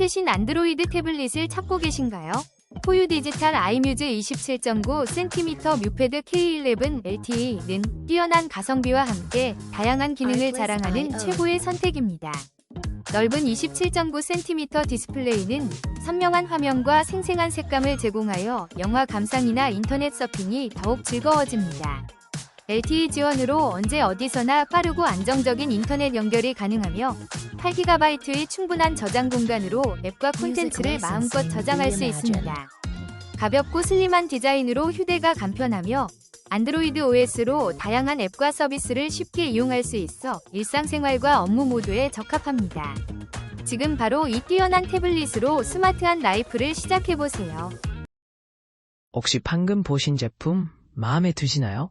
최신 안드로이드 태블릿을 찾고 계신가요? 포유 디지털 아이뮤즈 27.9cm 뮤패드 K11 LTE는 뛰어난 가성비와 함께 다양한 기능을 자랑하는 최고의 선택입니다. 넓은 27.9cm 디스플레이는 선명한 화면과 생생한 색감을 제공하여 영화 감상이나 인터넷 서핑이 더욱 즐거워집니다. LTE 지원으로 언제 어디서나 빠르고 안정적인 인터넷 연결이 가능하며 8GB의 충분한 저장 공간으로 앱과 콘텐츠를 마음껏 저장할 수 있습니다. 가볍고 슬림한 디자인으로 휴대가 간편하며 안드로이드 OS로 다양한 앱과 서비스를 쉽게 이용할 수 있어 일상생활과 업무 모두에 적합합니다. 지금 바로 이 뛰어난 태블릿으로 스마트한 라이프를 시작해보세요. 혹시 방금 보신 제품 마음에 드시나요?